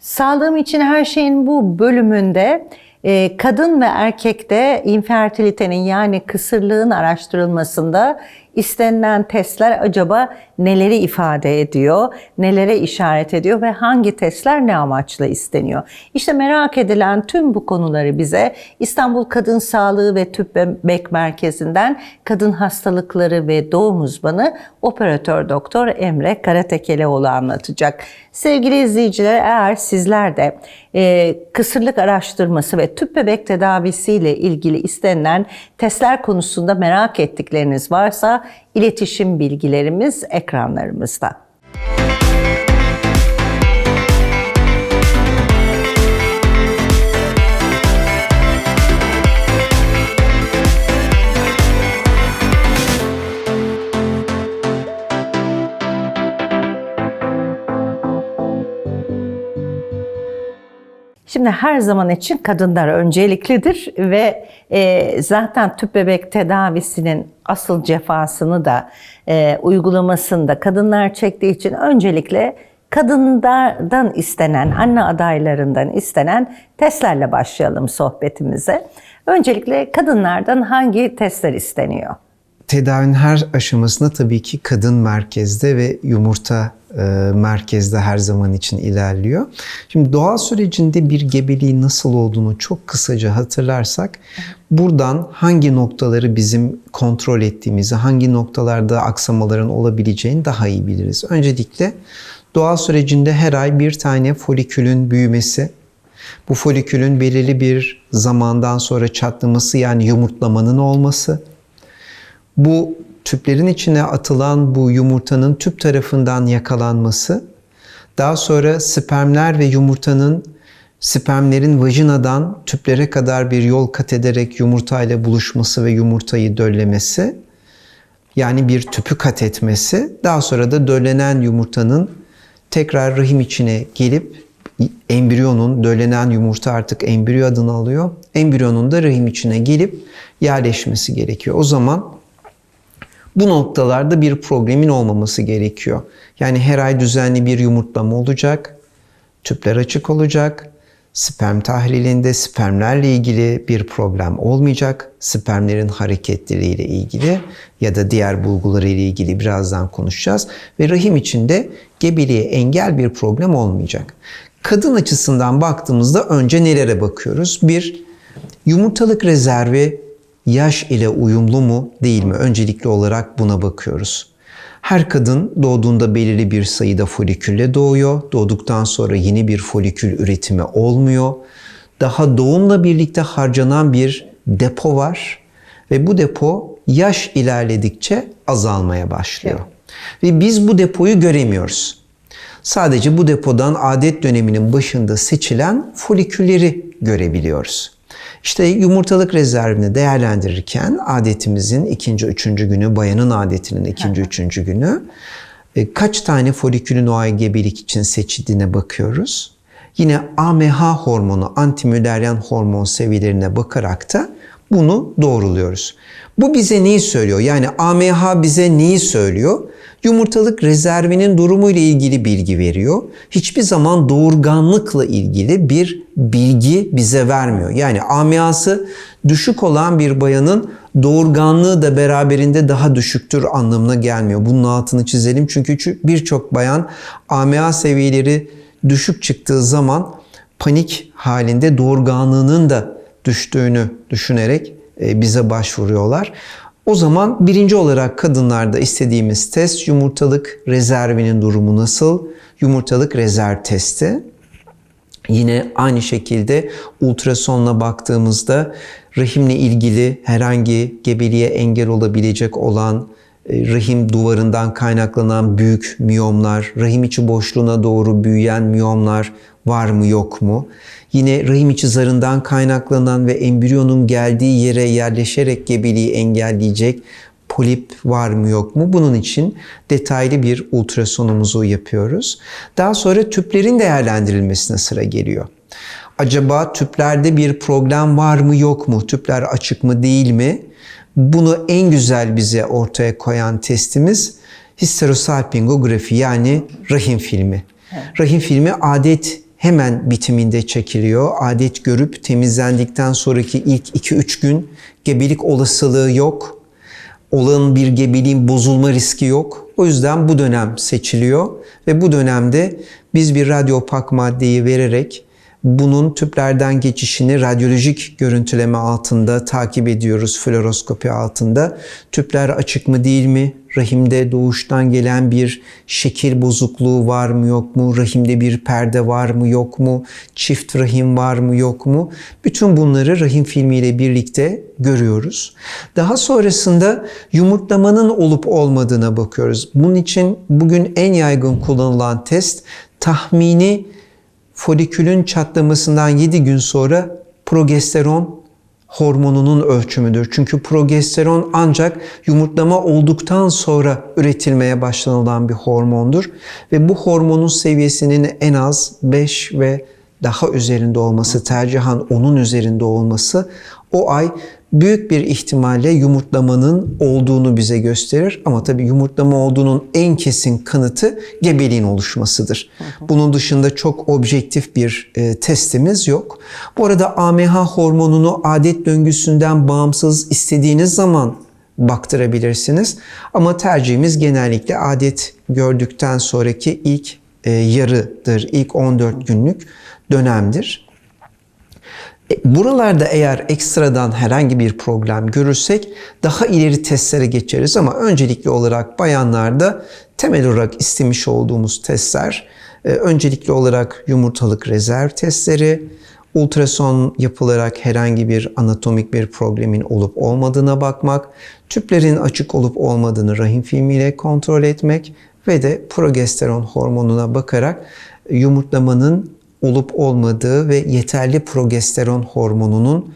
Sağlığım için her şeyin bu bölümünde e, kadın ve erkekte infertilitenin yani kısırlığın araştırılmasında istenilen testler acaba neleri ifade ediyor, nelere işaret ediyor ve hangi testler ne amaçla isteniyor? İşte merak edilen tüm bu konuları bize İstanbul Kadın Sağlığı ve Tüp Bebek Merkezi'nden kadın hastalıkları ve doğum uzmanı operatör doktor Emre Karatekeleoğlu anlatacak. Sevgili izleyiciler eğer sizler de e, kısırlık araştırması ve tüp bebek tedavisiyle ilgili istenilen testler konusunda merak ettikleriniz varsa iletişim bilgilerimiz ekranlarımızda. Şimdi her zaman için kadınlar önceliklidir ve e, zaten tüp bebek tedavisinin asıl cefasını da e, uygulamasında kadınlar çektiği için öncelikle kadınlardan istenen, anne adaylarından istenen testlerle başlayalım sohbetimize. Öncelikle kadınlardan hangi testler isteniyor? Tedavinin her aşamasında tabii ki kadın merkezde ve yumurta e, merkezde her zaman için ilerliyor. Şimdi doğal sürecinde bir gebeliğin nasıl olduğunu çok kısaca hatırlarsak buradan hangi noktaları bizim kontrol ettiğimizi, hangi noktalarda aksamaların olabileceğini daha iyi biliriz. Öncelikle doğal sürecinde her ay bir tane folikülün büyümesi, bu folikülün belirli bir zamandan sonra çatlaması yani yumurtlamanın olması, bu tüplerin içine atılan bu yumurtanın tüp tarafından yakalanması, daha sonra spermler ve yumurtanın spermlerin vajinadan tüplere kadar bir yol kat ederek yumurtayla buluşması ve yumurtayı döllemesi, yani bir tüpü kat etmesi, daha sonra da döllenen yumurtanın tekrar rahim içine gelip embriyonun, döllenen yumurta artık embriyo adını alıyor. Embriyonun da rahim içine gelip yerleşmesi gerekiyor. O zaman bu noktalarda bir problemin olmaması gerekiyor. Yani her ay düzenli bir yumurtlama olacak, tüpler açık olacak, sperm tahlilinde spermlerle ilgili bir problem olmayacak, spermlerin hareketleriyle ilgili ya da diğer bulguları ile ilgili birazdan konuşacağız ve rahim içinde gebeliğe engel bir problem olmayacak. Kadın açısından baktığımızda önce nelere bakıyoruz? Bir, yumurtalık rezervi yaş ile uyumlu mu değil mi? Öncelikli olarak buna bakıyoruz. Her kadın doğduğunda belirli bir sayıda folikülle doğuyor. Doğduktan sonra yeni bir folikül üretimi olmuyor. Daha doğumla birlikte harcanan bir depo var ve bu depo yaş ilerledikçe azalmaya başlıyor. Ve biz bu depoyu göremiyoruz. Sadece bu depodan adet döneminin başında seçilen folikülleri görebiliyoruz. İşte yumurtalık rezervini değerlendirirken adetimizin ikinci, üçüncü günü, bayanın adetinin ikinci, üçüncü günü e, kaç tane folikülün o gebelik için seçildiğine bakıyoruz. Yine AMH hormonu, antimüderyan hormon seviyelerine bakarak da bunu doğruluyoruz. Bu bize neyi söylüyor? Yani AMH bize neyi söylüyor? Yumurtalık rezervinin durumu ile ilgili bilgi veriyor. Hiçbir zaman doğurganlıkla ilgili bir bilgi bize vermiyor. Yani AMH'sı düşük olan bir bayanın doğurganlığı da beraberinde daha düşüktür anlamına gelmiyor. Bunun altını çizelim çünkü birçok bayan AMH seviyeleri düşük çıktığı zaman panik halinde doğurganlığının da düştüğünü düşünerek bize başvuruyorlar. O zaman birinci olarak kadınlarda istediğimiz test yumurtalık rezervinin durumu nasıl? Yumurtalık rezerv testi. Yine aynı şekilde ultrasonla baktığımızda rahimle ilgili herhangi gebeliğe engel olabilecek olan rahim duvarından kaynaklanan büyük miyomlar, rahim içi boşluğuna doğru büyüyen miyomlar var mı yok mu? Yine rahim içi zarından kaynaklanan ve embriyonun geldiği yere yerleşerek gebeliği engelleyecek polip var mı yok mu? Bunun için detaylı bir ultrasonumuzu yapıyoruz. Daha sonra tüplerin değerlendirilmesine sıra geliyor. Acaba tüplerde bir problem var mı yok mu? Tüpler açık mı değil mi? Bunu en güzel bize ortaya koyan testimiz histerosalpingografi yani rahim filmi. Rahim filmi adet hemen bitiminde çekiliyor. Adet görüp temizlendikten sonraki ilk 2-3 gün gebelik olasılığı yok. Olan bir gebeliğin bozulma riski yok. O yüzden bu dönem seçiliyor ve bu dönemde biz bir radyopak maddeyi vererek bunun tüplerden geçişini radyolojik görüntüleme altında takip ediyoruz fluoroskopi altında. Tüpler açık mı değil mi? Rahimde doğuştan gelen bir şekil bozukluğu var mı yok mu? Rahimde bir perde var mı yok mu? Çift rahim var mı yok mu? Bütün bunları rahim filmiyle birlikte görüyoruz. Daha sonrasında yumurtlamanın olup olmadığına bakıyoruz. Bunun için bugün en yaygın kullanılan test tahmini folikülün çatlamasından 7 gün sonra progesteron hormonunun ölçümüdür. Çünkü progesteron ancak yumurtlama olduktan sonra üretilmeye başlanılan bir hormondur ve bu hormonun seviyesinin en az 5 ve daha üzerinde olması, tercihan onun üzerinde olması o ay büyük bir ihtimalle yumurtlamanın olduğunu bize gösterir. Ama tabii yumurtlama olduğunun en kesin kanıtı gebeliğin oluşmasıdır. Bunun dışında çok objektif bir e, testimiz yok. Bu arada AMH hormonunu adet döngüsünden bağımsız istediğiniz zaman baktırabilirsiniz. Ama tercihimiz genellikle adet gördükten sonraki ilk e, yarıdır, ilk 14 günlük dönemdir. E, Buralarda eğer ekstradan herhangi bir problem görürsek daha ileri testlere geçeriz ama öncelikli olarak bayanlarda temel olarak istemiş olduğumuz testler e, öncelikli olarak yumurtalık rezerv testleri, ultrason yapılarak herhangi bir anatomik bir problemin olup olmadığına bakmak, tüplerin açık olup olmadığını rahim filmiyle kontrol etmek ve de progesteron hormonuna bakarak yumurtlamanın olup olmadığı ve yeterli progesteron hormonunun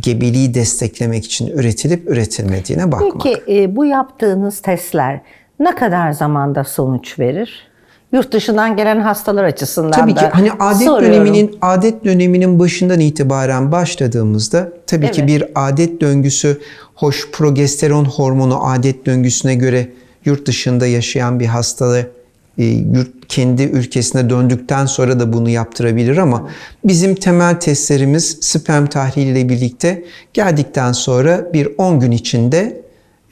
gebeliği desteklemek için üretilip üretilmediğine bakmak. Peki e, bu yaptığınız testler ne kadar zamanda sonuç verir? Yurt dışından gelen hastalar açısından Tabii da ki hani adet soruyorum. döneminin adet döneminin başından itibaren başladığımızda tabii ki Evet. bir adet döngüsü hoş progesteron hormonu adet döngüsüne göre yurt dışında yaşayan bir hasta e, yurt kendi ülkesine döndükten sonra da bunu yaptırabilir ama bizim temel testlerimiz sperm tahliliyle birlikte geldikten sonra bir 10 gün içinde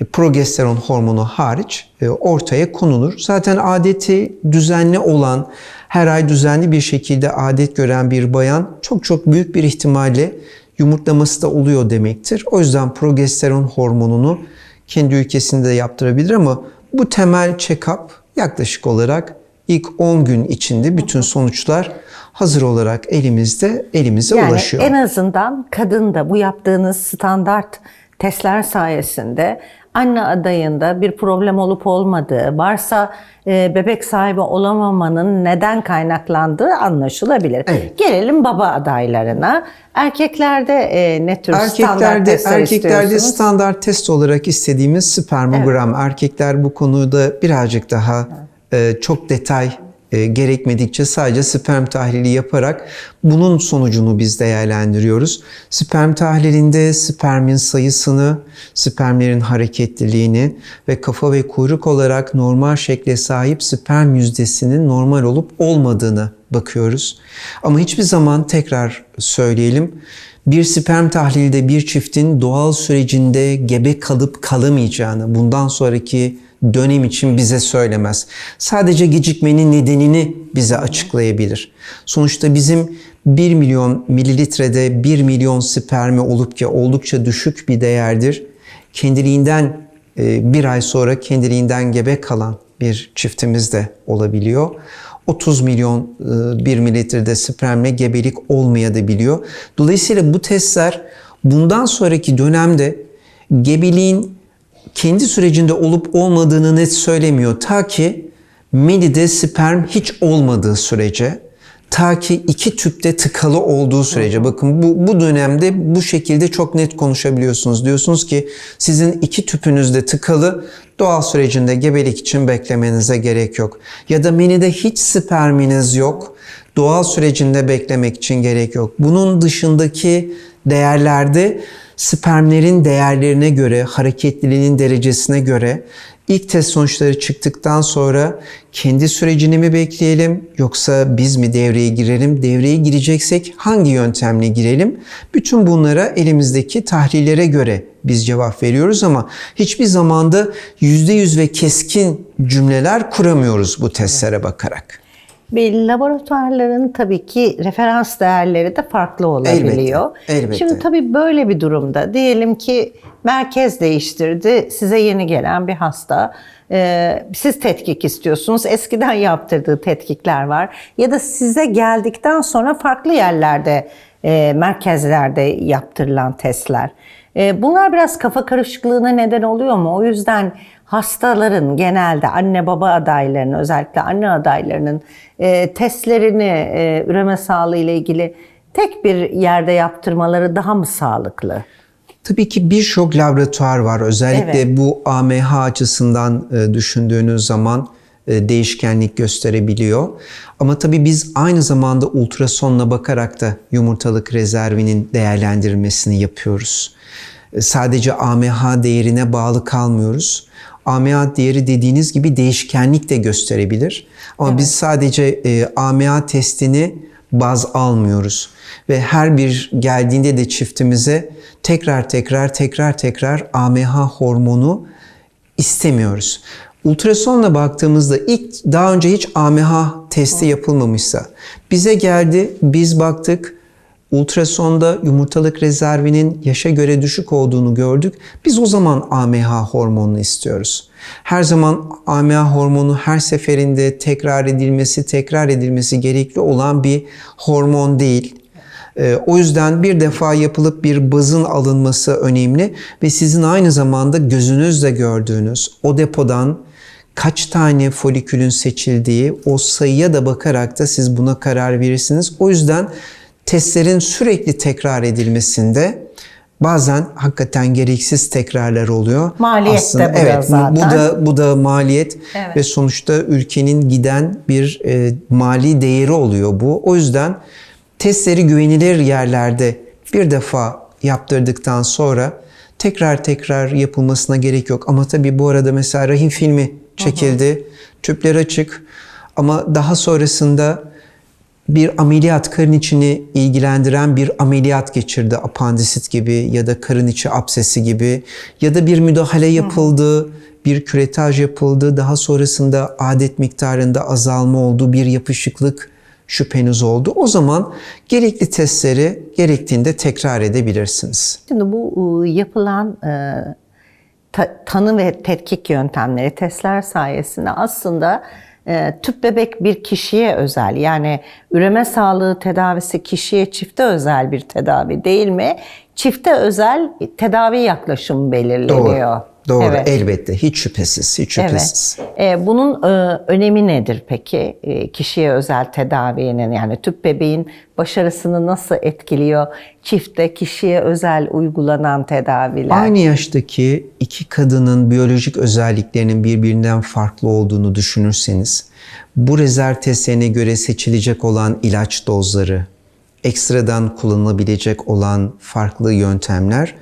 e, progesteron hormonu hariç e, ortaya konulur. Zaten adeti düzenli olan, her ay düzenli bir şekilde adet gören bir bayan çok çok büyük bir ihtimalle yumurtlaması da oluyor demektir. O yüzden progesteron hormonunu kendi ülkesinde de yaptırabilir ama bu temel check-up yaklaşık olarak ilk 10 gün içinde bütün sonuçlar hazır olarak elimizde elimize yani ulaşıyor. en azından kadın da bu yaptığınız standart testler sayesinde anne adayında bir problem olup olmadığı, varsa e, bebek sahibi olamamanın neden kaynaklandığı anlaşılabilir. Evet. Gelelim baba adaylarına. Erkeklerde e, ne tür standart Erkeklerde testler erkeklerde standart test olarak istediğimiz spermogram. Erkekler bu konuda birazcık daha e, çok detay e, gerekmedikçe sadece sperm tahlili yaparak bunun sonucunu biz değerlendiriyoruz. Sperm tahlilinde spermin sayısını, spermlerin hareketliliğini ve kafa ve kuyruk olarak normal şekle sahip sperm yüzdesinin normal olup olmadığını bakıyoruz. Ama hiçbir zaman tekrar söyleyelim bir sperm tahlilde bir çiftin doğal sürecinde gebe kalıp kalamayacağını bundan sonraki dönem için bize söylemez. Sadece gecikmenin nedenini bize açıklayabilir. Sonuçta bizim 1 milyon mililitrede 1 milyon spermi olup ki oldukça düşük bir değerdir. Kendiliğinden e, bir ay sonra kendiliğinden gebe kalan bir çiftimiz de olabiliyor. 30 milyon e, bir mililitrede spermle gebelik olmayabiliyor. Dolayısıyla bu testler bundan sonraki dönemde gebeliğin kendi sürecinde olup olmadığını net söylemiyor. Ta ki menide sperm hiç olmadığı sürece, ta ki iki tüpte tıkalı olduğu sürece. Bakın bu, bu dönemde bu şekilde çok net konuşabiliyorsunuz. Diyorsunuz ki sizin iki tüpünüz de tıkalı, doğal sürecinde gebelik için beklemenize gerek yok. Ya da menide hiç sperminiz yok, doğal sürecinde beklemek için gerek yok. Bunun dışındaki değerlerde spermlerin değerlerine göre, hareketliliğinin derecesine göre İlk test sonuçları çıktıktan sonra kendi sürecini mi bekleyelim yoksa biz mi devreye girelim? Devreye gireceksek hangi yöntemle girelim? Bütün bunlara elimizdeki tahlillere göre biz cevap veriyoruz ama hiçbir zamanda %100 ve keskin cümleler kuramıyoruz bu testlere bakarak. Ve laboratuvarların tabii ki referans değerleri de farklı olabiliyor. Elbette, elbette. Şimdi tabii böyle bir durumda diyelim ki merkez değiştirdi. Size yeni gelen bir hasta. Ee, siz tetkik istiyorsunuz. Eskiden yaptırdığı tetkikler var. Ya da size geldikten sonra farklı yerlerde, e, merkezlerde yaptırılan testler. E, bunlar biraz kafa karışıklığına neden oluyor mu? O yüzden hastaların genelde anne baba adaylarının özellikle anne adaylarının e, testlerini e, üreme sağlığı ile ilgili tek bir yerde yaptırmaları daha mı sağlıklı? Tabii ki birçok laboratuvar var. Özellikle Evet. bu AMH açısından e, düşündüğünüz zaman e, değişkenlik gösterebiliyor. Ama tabii biz aynı zamanda ultrasonla bakarak da yumurtalık rezervinin değerlendirmesini yapıyoruz. E, Sadece AMH değerine bağlı kalmıyoruz. AMH değeri dediğiniz gibi değişkenlik de gösterebilir. Ama biz sadece e, AMH testini baz almıyoruz. Ve her bir geldiğinde de çiftimize tekrar tekrar tekrar tekrar AMH hormonu istemiyoruz. Ultrasonla baktığımızda ilk daha önce hiç AMH testi yapılmamışsa bize geldi biz baktık ultrasonda yumurtalık rezervinin yaşa göre düşük olduğunu gördük. Biz o zaman AMH hormonunu istiyoruz. Her zaman AMH hormonu her seferinde tekrar edilmesi, tekrar edilmesi gerekli olan bir hormon değil. Ee, O yüzden bir defa yapılıp bir bazın alınması önemli ve sizin aynı zamanda gözünüzle gördüğünüz o depodan kaç tane folikülün seçildiği o sayıya da bakarak da siz buna karar verirsiniz. O yüzden testlerin sürekli tekrar edilmesinde bazen hakikaten gereksiz tekrarlar oluyor. Maliyet de bu da evet, bu- Bu zaten. da bu da maliyet Evet. ve sonuçta ülkenin giden bir e, mali değeri oluyor bu. O yüzden testleri güvenilir yerlerde bir defa yaptırdıktan sonra tekrar tekrar yapılmasına gerek yok. Ama tabii bu arada mesela rahim filmi çekildi. Tüpler açık ama daha sonrasında bir ameliyat karın içini ilgilendiren bir ameliyat geçirdi apandisit gibi ya da karın içi absesi gibi ya da bir müdahale yapıldı, bir küretaj yapıldı, daha sonrasında adet miktarında azalma oldu, bir yapışıklık şüpheniz oldu. O zaman gerekli testleri gerektiğinde tekrar edebilirsiniz. Şimdi bu e, yapılan e, ta- tanı ve tetkik yöntemleri, testler sayesinde aslında e, tüp bebek bir kişiye özel yani üreme sağlığı tedavisi kişiye çifte özel bir tedavi değil mi? Çifte özel tedavi yaklaşımı belirleniyor. Doğru, Evet. elbette. Hiç şüphesiz, hiç şüphesiz. Evet. E, bunun e, önemi nedir peki? E, kişiye özel tedavinin yani tüp bebeğin başarısını nasıl etkiliyor? Çifte kişiye özel uygulanan tedaviler. Aynı yaştaki iki kadının biyolojik özelliklerinin birbirinden farklı olduğunu düşünürseniz, bu rezerv testlerine göre seçilecek olan ilaç dozları, ekstradan kullanılabilecek olan farklı yöntemler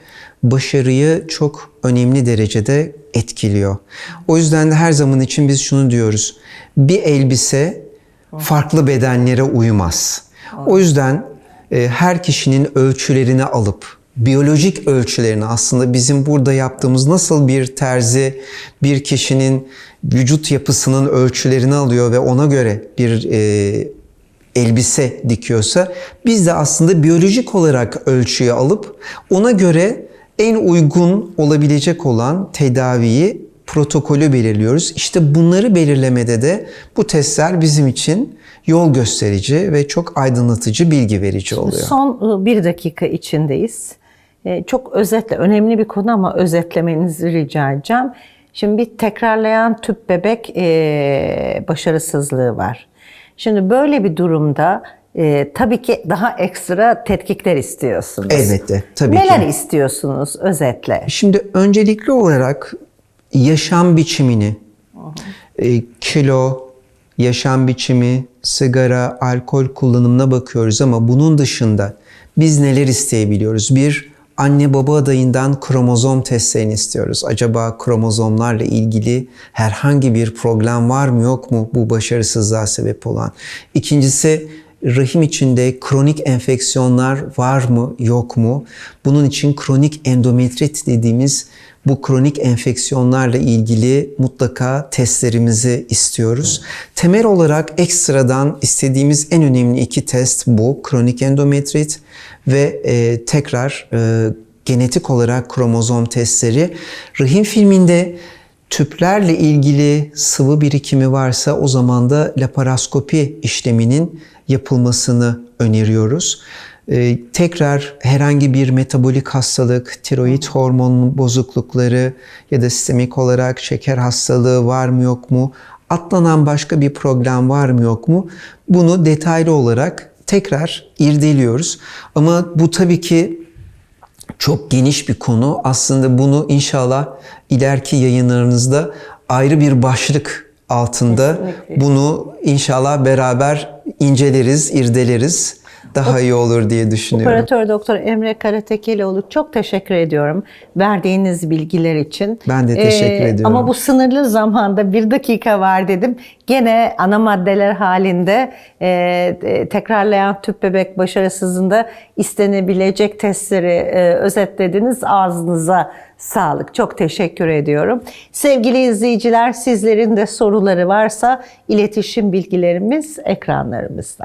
başarıyı çok önemli derecede etkiliyor. O yüzden de her zaman için biz şunu diyoruz. Bir elbise farklı bedenlere uymaz. O yüzden e, her kişinin ölçülerini alıp biyolojik ölçülerini aslında bizim burada yaptığımız nasıl bir terzi bir kişinin vücut yapısının ölçülerini alıyor ve ona göre bir e, elbise dikiyorsa biz de aslında biyolojik olarak ölçüyü alıp ona göre en uygun olabilecek olan tedaviyi protokolü belirliyoruz. İşte bunları belirlemede de bu testler bizim için yol gösterici ve çok aydınlatıcı bilgi verici oluyor. Son e, bir dakika içindeyiz. E, Çok özetle, önemli bir konu ama özetlemenizi rica edeceğim. Şimdi bir tekrarlayan tüp bebek e, başarısızlığı var. Şimdi böyle bir durumda e, tabii ki daha ekstra tetkikler istiyorsunuz. Elbette, tabii Neler ki. istiyorsunuz özetle? Şimdi öncelikli olarak yaşam biçimini, e, kilo, yaşam biçimi, sigara, alkol kullanımına bakıyoruz ama bunun dışında biz neler isteyebiliyoruz? Bir anne baba adayından kromozom testlerini istiyoruz. Acaba kromozomlarla ilgili herhangi bir problem var mı yok mu bu başarısızlığa sebep olan? İkincisi rahim içinde kronik enfeksiyonlar var mı yok mu? Bunun için kronik endometrit dediğimiz bu kronik enfeksiyonlarla ilgili mutlaka testlerimizi istiyoruz. Temel olarak ekstradan istediğimiz en önemli iki test bu. Kronik endometrit ve e, tekrar e, genetik olarak kromozom testleri. Rahim filminde tüplerle ilgili sıvı birikimi varsa o zaman da laparoskopi işleminin yapılmasını öneriyoruz. Ee, tekrar herhangi bir metabolik hastalık, tiroid hormon bozuklukları ya da sistemik olarak şeker hastalığı var mı yok mu? Atlanan başka bir problem var mı yok mu? Bunu detaylı olarak tekrar irdeliyoruz. Ama bu tabii ki çok geniş bir konu. Aslında bunu inşallah ileriki yayınlarınızda ayrı bir başlık altında Kesinlikle. bunu inşallah beraber inceleriz, irdeleriz. Daha iyi olur diye düşünüyorum. Operatör Doktor Emre Karatekelioğlu çok teşekkür ediyorum verdiğiniz bilgiler için. Ee, Ben de teşekkür ediyorum. Ama bu sınırlı zamanda bir dakika var dedim. Gene ana maddeler halinde e, e, tekrarlayan tüp bebek başarısızlığında istenebilecek testleri e, özetlediniz. Ağzınıza sağlık. Çok teşekkür ediyorum. Sevgili izleyiciler sizlerin de soruları varsa iletişim bilgilerimiz ekranlarımızda.